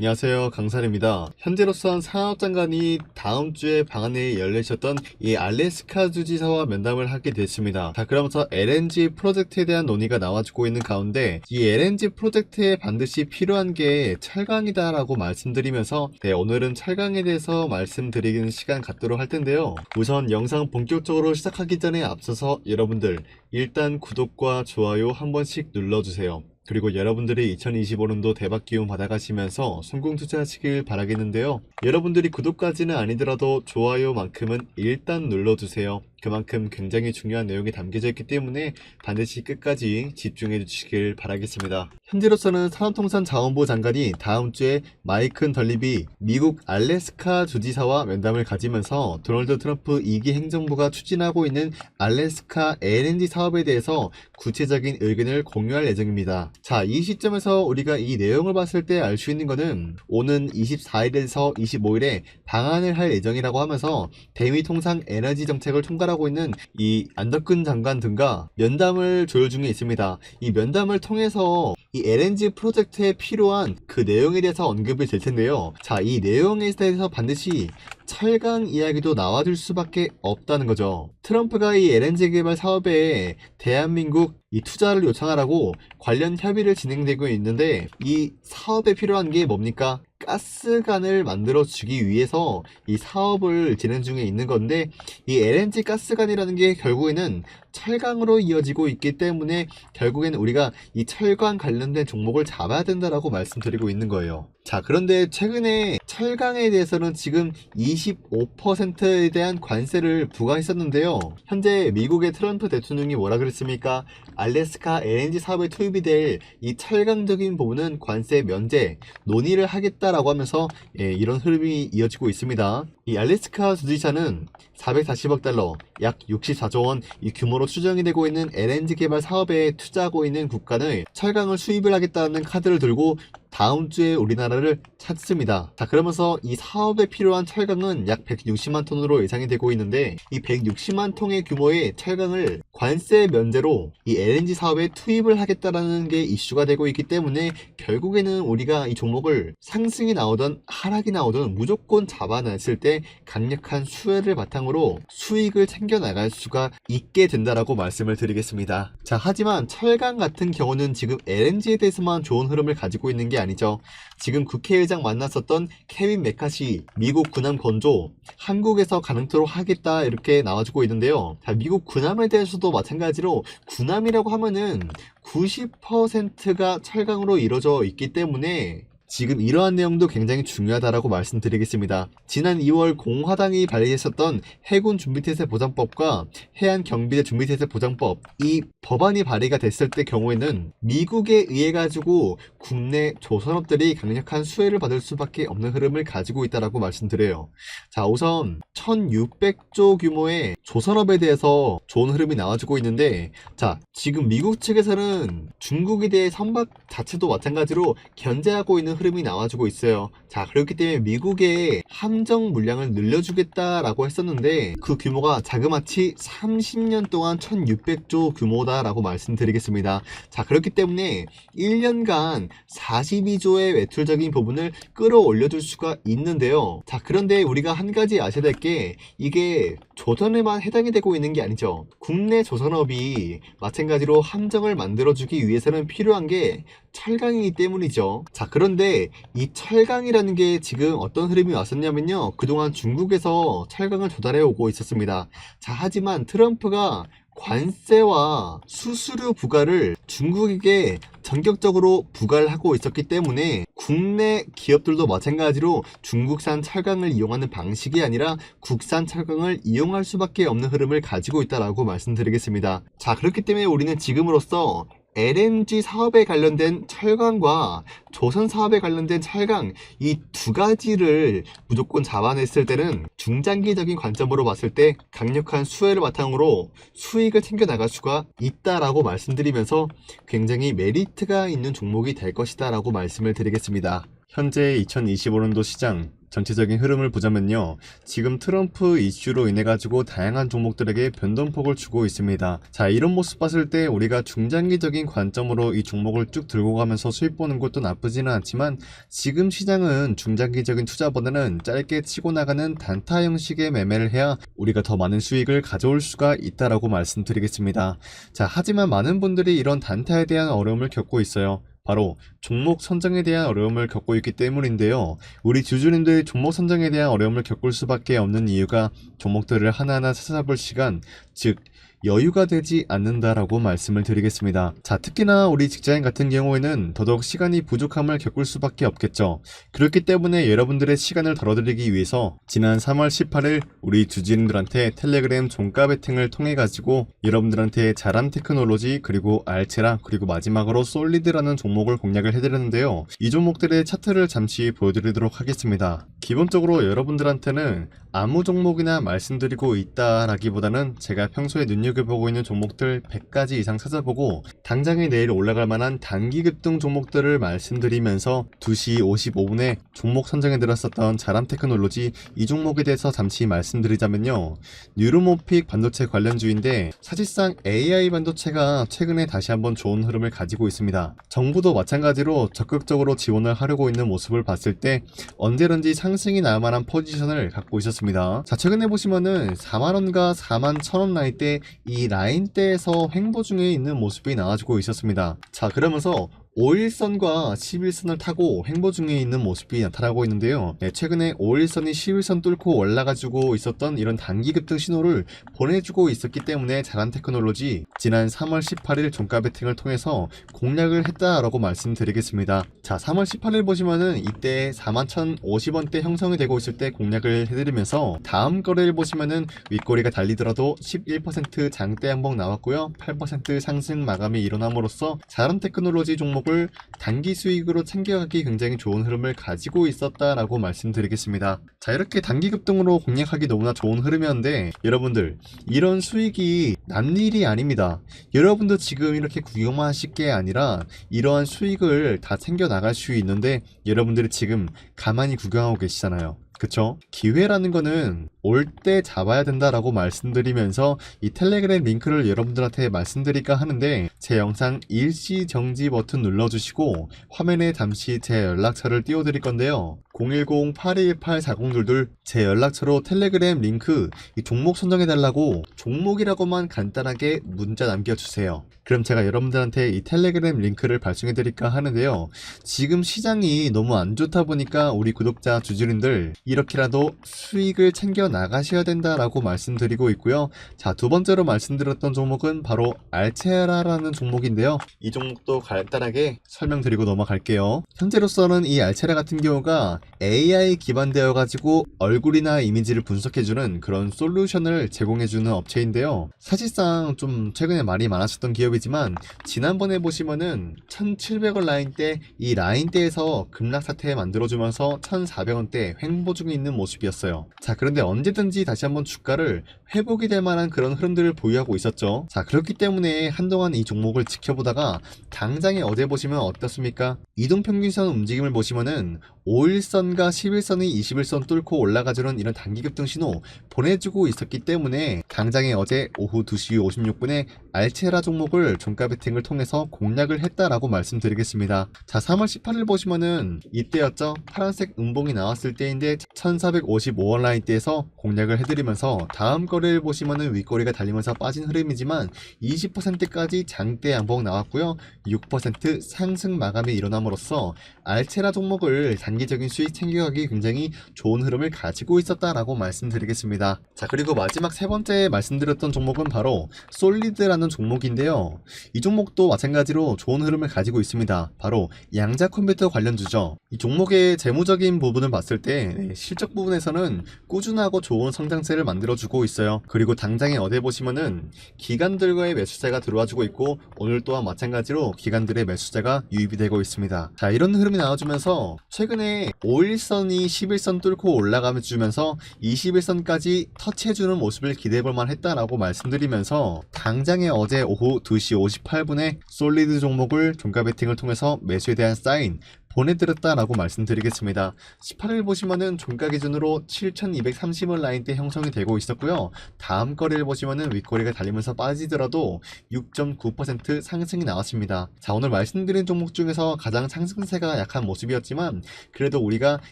안녕하세요 강산입니다. 현재로선 산업장관이 다음 주에 방한회에 열리셨던 이 알래스카 주지사와 면담을 하게 됐습니다. 자 그러면서 LNG 프로젝트에 대한 논의가 나와주고 있는 가운데 이 LNG 프로젝트에 반드시 필요한 게 철강이다 라고 말씀드리면서 네, 오늘은 철강에 대해서 말씀드리는 시간 갖도록 할 텐데요. 우선 영상 본격적으로 시작하기 전에 앞서서 여러분들 일단 구독과 좋아요 한 번씩 눌러주세요. 그리고 여러분들이 2025년도 대박 기운 받아가시면서 성공 투자하시길 바라겠는데요. 여러분들이 구독까지는 아니더라도 좋아요만큼은 일단 눌러주세요. 그만큼 굉장히 중요한 내용이 담겨져 있기 때문에 반드시 끝까지 집중해 주시길 바라겠습니다. 현재로서는 산업통상자원부 장관이 다음 주에 마이큰 덜리비 미국 알래스카 주지사와 면담을 가지면서 도널드 트럼프 2기 행정부가 추진하고 있는 알래스카 LNG 사업에 대해서 구체적인 의견을 공유할 예정입니다. 자, 이 시점에서 우리가 이 내용을 봤을 때 알 수 있는 거는 오는 24일에서 25일에 방한을 할 예정이라고 하면서 대미 통상 에너지 정책을 총괄하고 있는 이 안덕근 장관 등과 면담을 조율 중에 있습니다. 이 면담을 통해서 이 LNG 프로젝트에 필요한 그 내용에 대해서 언급이 될 텐데요. 자, 이 내용에 대해서 반드시 철강 이야기도 나와줄 수밖에 없다는 거죠. 트럼프가 이 LNG 개발 사업에 대한민국 이 투자를 요청하라고 관련 협의를 진행되고 있는데 이 사업에 필요한 게 뭡니까? 가스관을 만들어 주기 위해서 이 사업을 진행 중에 있는 건데 이 LNG 가스관이라는 게 결국에는 철강으로 이어지고 있기 때문에 결국에는 우리가 이 철강 관련된 종목을 잡아야 된다라고 말씀드리고 있는 거예요. 자, 그런데 최근에 철강에 대해서는 지금 25%에 대한 관세를 부과했었는데요. 현재 미국의 트럼프 대통령이 뭐라 그랬습니까? 알래스카 LNG 사업에 투입이 될 이 철강적인 부분은 관세 면제 논의를 하겠다라고 하면서 예, 이런 흐름이 이어지고 있습니다. 이 알래스카 주지사는 440억 달러, 약 64조 원 이 규모로 추정이 되고 있는 LNG 개발 사업에 투자하고 있는 국가는 철강을 수입을 하겠다는 카드를 들고 다음 주에 우리나라를 찾습니다. 자, 그러면서 이 사업에 필요한 철강은 약 160만 톤으로 예상이 되고 있는데 이 160만 통의 규모의 철강을 관세 면제로 이 LNG 사업에 투입을 하겠다라는 게 이슈가 되고 있기 때문에 결국에는 우리가 이 종목을 상승이 나오던 하락이 나오던 무조건 잡아냈을 때 강력한 수혜를 바탕으로 수익을 챙겨 나갈 수가 있게 된다라고 말씀을 드리겠습니다. 자, 하지만 철강 같은 경우는 지금 LNG에 대해서만 좋은 흐름을 가지고 있는 게 아니죠. 지금 국회의장 만났었던 케빈 메카시 미국 군함 건조 한국에서 가능토록 하겠다 이렇게 나와주고 있는데요. 자, 미국 군함에 대해서도 마찬가지로 군함이라고 하면은 90%가 철강으로 이루어져 있기 때문에 지금 이러한 내용도 굉장히 중요하다라고 말씀드리겠습니다. 지난 2월 공화당이 발의했었던 해군 준비태세 보장법과 해안 경비대 준비태세 보장법 이 법안이 발의가 됐을 때 경우에는 미국에 의해 가지고 국내 조선업들이 강력한 수혜를 받을 수밖에 없는 흐름을 가지고 있다라고 말씀드려요. 자, 우선 1,600조 규모의 조선업에 대해서 좋은 흐름이 나와주고 있는데 자, 지금 미국 측에서는 중국에 대해 선박 자체도 마찬가지로 견제하고 있는 흐름이 나와주고 있어요. 자, 그렇기 때문에 미국의 함정 물량을 늘려주겠다라고 했었는데 그 규모가 자그마치 30년 동안 1600조 규모다라고 말씀드리겠습니다. 자, 그렇기 때문에 1년간 42조의 매출적인 부분을 끌어올려줄 수가 있는데요. 자, 그런데 우리가 한 가지 아셔야 될 게 이게 조선에만 해당이 되고 있는 게 아니죠. 국내 조선업이 마찬가지로 함정을 만들어주기 위해서는 필요한 게 철강이기 때문이죠. 자, 그런데 이 철강이라는 게 지금 어떤 흐름이 왔었냐면요. 그동안 중국에서 철강을 조달해 오고 있었습니다. 자, 하지만 트럼프가 관세와 수수료 부과를 중국에게 전격적으로 부과를 하고 있었기 때문에 국내 기업들도 마찬가지로 중국산 철강을 이용하는 방식이 아니라 국산 철강을 이용할 수밖에 없는 흐름을 가지고 있다라고 말씀드리겠습니다. 자, 그렇기 때문에 우리는 지금으로서 LNG 사업에 관련된 철강과 조선 사업에 관련된 철강 이 두 가지를 무조건 잡아냈을 때는 중장기적인 관점으로 봤을 때 강력한 수혜를 바탕으로 수익을 챙겨 나갈 수가 있다라고 말씀드리면서 굉장히 메리트가 있는 종목이 될 것이다라고 말씀을 드리겠습니다. 현재 2025년도 시장 전체적인 흐름을 보자면요. 지금 트럼프 이슈로 인해 가지고 다양한 종목들에게 변동폭을 주고 있습니다. 자, 이런 모습 봤을 때 우리가 중장기적인 관점으로 이 종목을 쭉 들고 가면서 수익 보는 것도 나쁘지는 않지만 지금 시장은 중장기적인 투자보다는 짧게 치고 나가는 단타 형식의 매매를 해야 우리가 더 많은 수익을 가져올 수가 있다라고 말씀드리겠습니다. 자, 하지만 많은 분들이 이런 단타에 대한 어려움을 겪고 있어요. 바로 종목 선정에 대한 어려움을 겪고 있기 때문인데요. 우리 주주님들 종목 선정에 대한 어려움을 겪을 수밖에 없는 이유가 종목들을 하나하나 찾아볼 시간, 즉 여유가 되지 않는다라고 말씀을 드리겠습니다. 자, 특히나 우리 직장인 같은 경우에는 더더욱 시간이 부족함을 겪을 수밖에 없겠죠. 그렇기 때문에 여러분들의 시간을 덜어드리기 위해서 지난 3월 18일 우리 주주님들한테 텔레그램 종가 배팅을 통해 가지고 여러분들한테 자람 테크놀로지 그리고 알체라 그리고 마지막으로 솔리드라는 종목을 공략을 해드렸는데요. 이 종목들의 차트를 잠시 보여드리도록 하겠습니다. 기본적으로 여러분들한테는 아무 종목이나 말씀드리고 있다라기보다는 제가 평소에 눈여 겨보고 있는 종목들 100가지 이상 찾아보고 당장에 내일 올라갈 만한 단기 급등 종목들을 말씀드리면서 2시 55분에 종목 선정에 들었었던 자람 테크놀로지 이 종목에 대해서 잠시 말씀드리자면요. 뉴로모픽 반도체 관련주인데 사실상 AI 반도체가 최근에 다시 한번 좋은 흐름을 가지고 있습니다. 정부도 마찬가지로 적극적으로 지원을 하려고 있는 모습을 봤을 때 언제든지 상승이 나올 만한 포지션을 갖고 있었습니다. 자, 최근에 보시면은 4만원과 4만 1천원 라인대 이 라인대에서 횡보 중에 있는 모습이 나와주고 있었습니다. 자, 그러면서 5일선과 11선을 타고 횡보 중에 있는 모습이 나타나고 있는데요. 네, 최근에 5일선이 11선 뚫고 올라가지고 있었던 이런 단기 급등 신호를 보내주고 있었기 때문에 자란 테크놀로지 지난 3월 18일 종가 배팅을 통해서 공략을 했다라고 말씀드리겠습니다. 자, 3월 18일 보시면은 이때 41,050원대 형성이 되고 있을 때 공략을 해드리면서 다음 거래를 보시면은 윗꼬리가 달리더라도 11% 장대 한봉 나왔고요. 8% 상승 마감이 일어남으로써 자란 테크놀로지 종목 을 단기 수익으로 챙겨가기 굉장히 좋은 흐름을 가지고 있었다라고 말씀드리겠습니다. 자, 이렇게 단기 급등으로 공략하기 너무나 좋은 흐름이었는데 여러분들 이런 수익이 남일이 아닙니다. 여러분도 지금 이렇게 구경만 하실 게 아니라 이러한 수익을 다 챙겨 나갈 수 있는데 여러분들이 지금 가만히 구경하고 계시잖아요. 그쵸? 기회라는 거는 올 때 잡아야 된다라고 말씀드리면서 이 텔레그램 링크를 여러분들한테 말씀드릴까 하는데 제 영상 일시 정지 버튼 눌러주시고 화면에 잠시 제 연락처를 띄워드릴 건데요. 010-818-4022 제 연락처로 텔레그램 링크 이 종목 선정해달라고 종목이라고만 간단하게 문자 남겨주세요. 그럼 제가 여러분들한테 이 텔레그램 링크를 발송해드릴까 하는데요. 지금 시장이 너무 안 좋다 보니까 우리 구독자 주주님들 이렇게라도 수익을 챙겨 나가셔야 된다라고 말씀드리고 있고요. 자, 두 번째로 말씀드렸던 종목은 바로 알체라라는 종목인데요. 이 종목도 간단하게 설명드리고 넘어갈게요. 현재로서는 이 알체라 같은 경우가 AI 기반되어 가지고 얼굴이나 이미지를 분석해주는 그런 솔루션을 제공해주는 업체인데요. 사실상 좀 최근에 말이 많았었던 기업이지만 지난번에 보시면은 1,700원 라인대 이 라인대에서 급락 사태 만들어주면서 1,400원대 횡보 중에 있는 모습이었어요. 자 그런데 언제든지 다시 한번 주가를 회복이 될 만한 그런 흐름들을 보유하고 있었죠. 자 그렇기 때문에 한동안 이 종목을 지켜보다가 당장에 어제 보시면 어떻습니까? 이동평균선 움직임을 보시면은 5일선과 11선이 21선 뚫고 올라가주는 이런 단기 급등 신호 보내주고 있었기 때문에 당장에 어제 오후 2시 56분에 알체라 종목을 종가 배팅을 통해서 공략을 했다라고 말씀드리겠습니다. 자 3월 18일 보시면은 이때였죠. 파란색 음봉이 나왔을 때인데 1455원 라인대에서 공략을 해드리면서 다음 거래를 보시면은 윗꼬리가 달리면서 빠진 흐름이지만 20%까지 장대 양봉 나왔고요. 6% 상승 마감이 일어남으로써 알체라 종목을 단기적인 수익 챙겨가기 굉장히 좋은 흐름을 가지고 있었다라고 말씀드리겠습니다. 자 그리고 마지막 세 번째 말씀드렸던 종목은 바로 솔리드라는 종목인데요. 이 종목도 마찬가지로 좋은 흐름을 가지고 있습니다. 바로 양자 컴퓨터 관련주죠. 이 종목의 재무적인 부분을 봤을 때 네, 실적 부분에서는 꾸준하고 좋은 성장세를 만들어주고 있어요. 그리고 당장에 어디 보시면은 기관들과의 매수세가 들어와주고 있고 오늘 또한 마찬가지로 기관들의 매수세가 유입이 되고 있습니다. 자 이런 흐름이 나와주면서 최근에 5일선이 11선 뚫고 올라가며 주면서 21선까지 터치해주는 모습을 기대해볼만 했다라고 말씀드리면서 당장에 어제 오후 2시 58분에 솔리드 종목을 종가 베팅을 통해서 매수에 대한 사인 보내드렸다라고 말씀드리겠습니다. 18일 보시면은 종가 기준으로 7,230원 라인대 형성이 되고 있었고요. 다음 거래를 보시면은 윗거래가 달리면서 빠지더라도 6.9% 상승이 나왔습니다. 자, 오늘 말씀드린 종목 중에서 가장 상승세가 약한 모습이었지만 그래도 우리가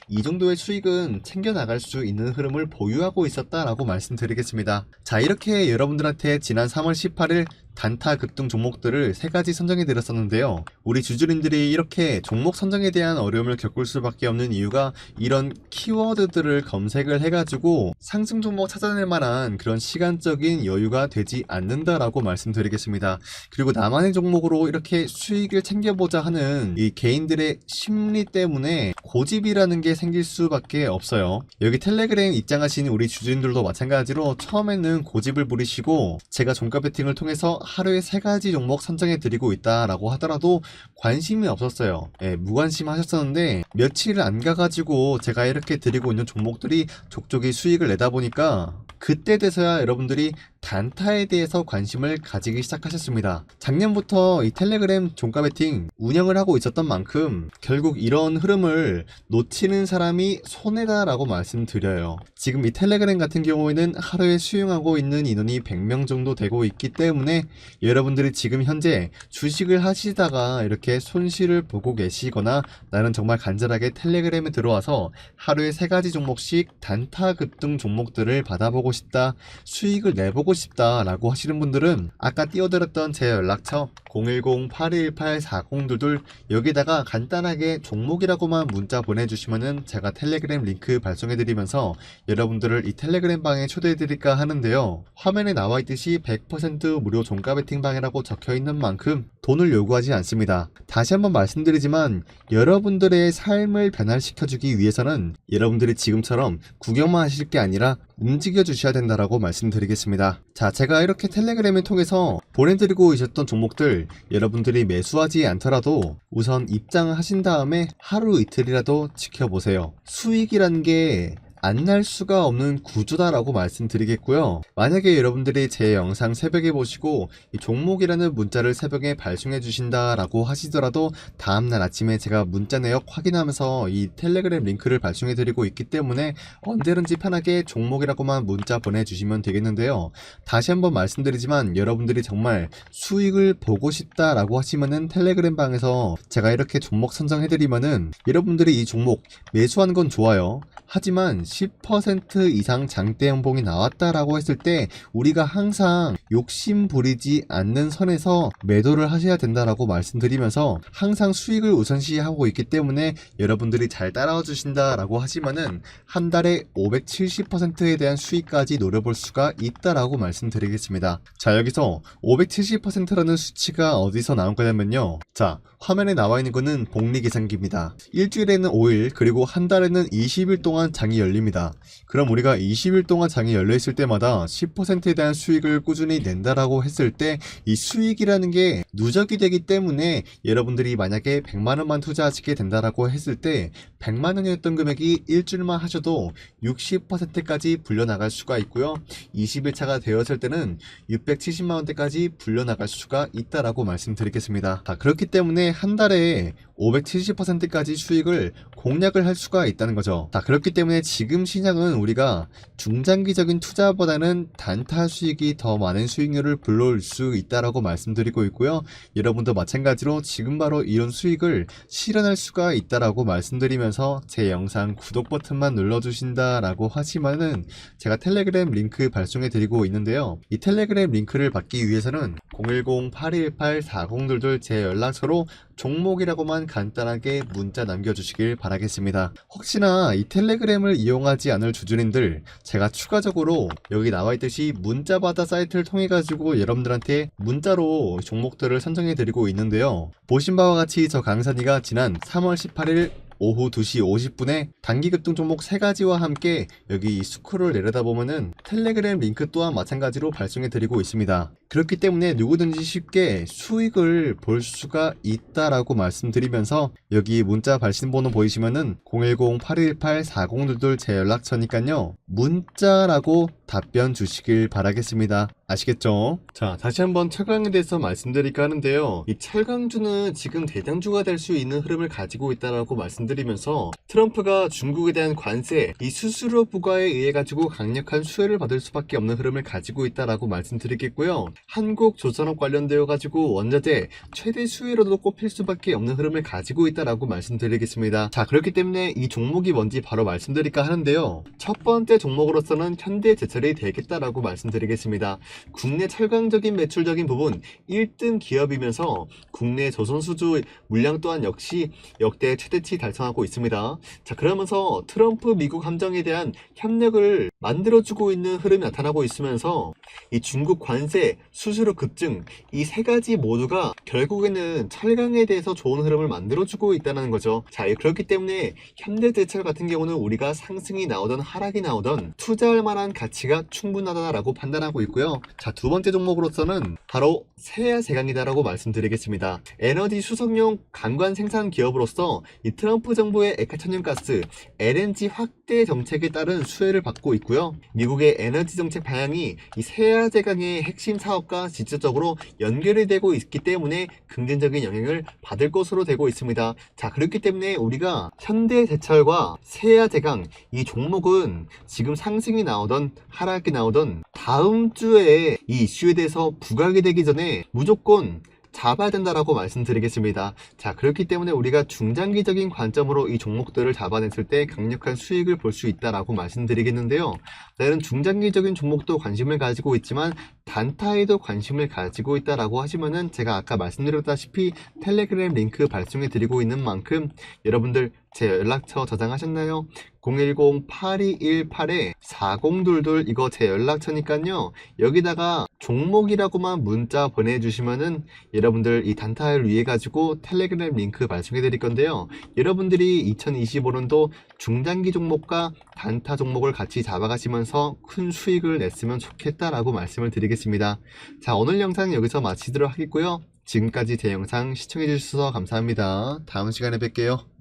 이 정도의 수익은 챙겨나갈 수 있는 흐름을 보유하고 있었다라고 말씀드리겠습니다. 자, 이렇게 여러분들한테 지난 3월 18일 단타 급등 종목들을 세 가지 선정해 드렸었는데요. 우리 주주님들이 이렇게 종목 선정에 대한 어려움을 겪을 수밖에 없는 이유가 이런 키워드들을 검색을 해가지고 상승 종목 찾아낼 만한 그런 시간적인 여유가 되지 않는다라고 말씀드리겠습니다. 그리고 나만의 종목으로 이렇게 수익을 챙겨보자 하는 이 개인들의 심리 때문에 고집이라는 게 생길 수밖에 없어요. 여기 텔레그램 입장하신 우리 주주님들도 마찬가지로 처음에는 고집을 부리시고 제가 종가 배팅을 통해서 하루에 세 가지 종목 선정해 드리고 있다라고 하더라도 관심이 없었어요. 예, 무관심 하셨었는데 며칠 안 가가지고 제가 이렇게 드리고 있는 종목들이 족족이 수익을 내다 보니까 그때 돼서야 여러분들이 단타에 대해서 관심을 가지기 시작하셨습니다. 작년부터 이 텔레그램 종가 배팅 운영을 하고 있었던 만큼 결국 이런 흐름을 놓치는 사람이 손해다라고 말씀드려요. 지금 이 텔레그램 같은 경우에는 하루에 수용하고 있는 인원이 100명 정도 되고 있기 때문에 여러분들이 지금 현재 주식을 하시다가 이렇게 손실을 보고 계시거나 나는 정말 간절하게 텔레그램에 들어와서 하루에 세 가지 종목씩 단타 급등 종목들을 받아보고 싶다, 수익을 내보고 싶다라고 하시는 분들은 아까 띄워드렸던 제 연락처 010-8218-4022 여기다가 간단하게 종목이라고만 문자 보내주시면은 제가 텔레그램 링크 발송해드리면서 여러분들을 이 텔레그램 방에 초대해드릴까 하는데요. 화면에 나와 있듯이 100% 무료 종가 베팅 방이라고 적혀 있는 만큼 돈을 요구하지 않습니다. 다시 한번 말씀드리지만 여러분들의 삶을 변화시켜주기 위해서는 여러분들이 지금처럼 구경만 하실 게 아니라 움직여 주셔야 된다라고 말씀드리겠습니다. 자, 제가 이렇게 텔레그램을 통해서 보내드리고 있었던 종목들 여러분들이 매수하지 않더라도 우선 입장을 하신 다음에 하루 이틀이라도 지켜보세요. 수익이라는 게 안 날 수가 없는 구조다라고 말씀드리겠고요. 만약에 여러분들이 제 영상 새벽에 보시고 이 종목이라는 문자를 새벽에 발송해 주신다라고 하시더라도 다음날 아침에 제가 문자 내역 확인하면서 이 텔레그램 링크를 발송해 드리고 있기 때문에 언제든지 편하게 종목이라고만 문자 보내주시면 되겠는데요. 다시 한번 말씀드리지만 여러분들이 정말 수익을 보고 싶다라고 하시면은 텔레그램 방에서 제가 이렇게 종목 선정해 드리면은 여러분들이 이 종목 매수하는 건 좋아요. 하지만 10% 이상 장대 연봉이 나왔다라고 했을 때 우리가 항상 욕심 부리지 않는 선에서 매도를 하셔야 된다라고 말씀드리면서 항상 수익을 우선시하고 있기 때문에 여러분들이 잘 따라와 주신다라고 하시면은 한 달에 570%에 대한 수익까지 노려볼 수가 있다라고 말씀드리겠습니다. 자 여기서 570%라는 수치가 어디서 나온 거냐면요. 자 화면에 나와 있는 거는 복리 계산기입니다. 일주일에는 5일 그리고 한 달에는 20일 동안 장이 열 립니다. 그럼 우리가 20일 동안 장이 열려 있을 때마다 10%에 대한 수익을 꾸준히 낸다라고 했을 때 이 수익이라는 게 누적이 되기 때문에 여러분들이 만약에 100만 원만 투자하시게 된다라고 했을 때 100만 원이었던 금액이 일주일만 하셔도 60%까지 불려나갈 수가 있고요. 20일차가 되었을 때는 670만 원대까지 불려나갈 수가 있다라고 말씀드리겠습니다. 자, 그렇기 때문에 한 달에 570%까지 수익을 공략을 할 수가 있다는 거죠. 자, 그렇기 때문에 지금 시장은 우리가 중장기적인 투자보다는 단타 수익이 더 많은 수익률을 불러올 수 있다라고 말씀드리고 있고요. 여러분도 마찬가지로 지금 바로 이런 수익을 실현할 수가 있다라고 말씀드리면서 제 영상 구독 버튼만 눌러주신다라고 하시면은 제가 텔레그램 링크 발송해 드리고 있는데요. 이 텔레그램 링크를 받기 위해서는 010-8218-4022 제 연락처로 종목이라고만 간단하게 문자 남겨주시길 바라겠습니다. 혹시나 이 텔레그램을 이용하지 않을 주주님들 제가 추가적으로 여기 나와 있듯이 문자받아 사이트를 통해 가지고 여러분들한테 문자로 종목들을 선정해 드리고 있는데요. 보신 바와 같이 저 강산이가 지난 3월 18일 오후 2시 50분에 단기 급등 종목 3가지와 함께 여기 스크롤 내려다 보면은 텔레그램 링크 또한 마찬가지로 발송해 드리고 있습니다. 그렇기 때문에 누구든지 쉽게 수익을 볼 수가 있다라고 말씀드리면서 여기 문자 발신 번호 보이시면은 010-818-4022 제 연락처니까요. 문자라고 답변 주시길 바라겠습니다. 아시겠죠? 자, 다시 한번 철강에 대해서 말씀드릴까 하는데요. 이 철강주는 지금 대장주가 될 수 있는 흐름을 가지고 있다라고 말씀드리면서 트럼프가 중국에 대한 관세, 이 수수료 부과에 의해 가지고 강력한 수혜를 받을 수밖에 없는 흐름을 가지고 있다라고 말씀드리겠고요. 한국 조선업 관련되어 가지고 원자재 최대 수혜로도 꼽힐 수밖에 없는 흐름을 가지고 있다라고 말씀드리겠습니다. 자, 그렇기 때문에 이 종목이 뭔지 바로 말씀드릴까 하는데요. 첫 번째 종목으로서는 현대제철 이 되겠다라고 말씀드리겠습니다. 국내 철강적인 매출적인 부분 1등 기업이면서 국내 조선 수주 물량 또한 역시 역대 최대치 달성하고 있습니다. 자, 그러면서 트럼프 미국 함정에 대한 협력을 만들어주고 있는 흐름이 나타나고 있으면서 이 중국 관세, 수수료 급증 이 세 가지 모두가 결국에는 철강에 대해서 좋은 흐름을 만들어주고 있다는 거죠. 자, 예, 그렇기 때문에 현대제철 같은 경우는 우리가 상승이 나오던 하락이 나오던 투자할 만한 가치가 충분하다라고 판단하고 있고요. 자, 두 번째 종목으로서는 바로 세야제강이다라고 말씀드리겠습니다. 에너지 수송용 강관 생산 기업으로서 이 트럼프 정부의 액화천연가스 LNG 확대 정책에 따른 수혜를 받고 있고요. 미국의 에너지 정책 방향이 이 세야제강의 핵심 사업과 직접적으로 연결이 되고 있기 때문에 긍정적인 영향을 받을 것으로 되고 있습니다. 자, 그렇기 때문에 우리가 현대제철과 세야제강 이 종목은 지금 상승이 나오던 하락이 나오던 다음 주에 이 이슈에 대해서 부각이 되기 전에 무조건 잡아야 된다라고 말씀드리겠습니다. 자, 그렇기 때문에 우리가 중장기적인 관점으로 이 종목들을 잡아냈을 때 강력한 수익을 볼 수 있다라고 말씀드리겠는데요. 나는 중장기적인 종목도 관심을 가지고 있지만 단타에도 관심을 가지고 있다라고 하시면은 제가 아까 말씀드렸다시피 텔레그램 링크 발송해 드리고 있는 만큼 여러분들 제 연락처 저장하셨나요? 010-8218-4022 이거 제 연락처니까요. 여기다가 종목이라고만 문자 보내주시면은 여러분들 이 단타를 위해 가지고 텔레그램 링크 발송해 드릴 건데요. 여러분들이 2025년도 중장기 종목과 단타 종목을 같이 잡아가시면서 큰 수익을 냈으면 좋겠다라고 말씀을 드리겠습니다. 자, 오늘 영상 여기서 마치도록 하겠고요. 지금까지 제 영상 시청해 주셔서 감사합니다. 다음 시간에 뵐게요.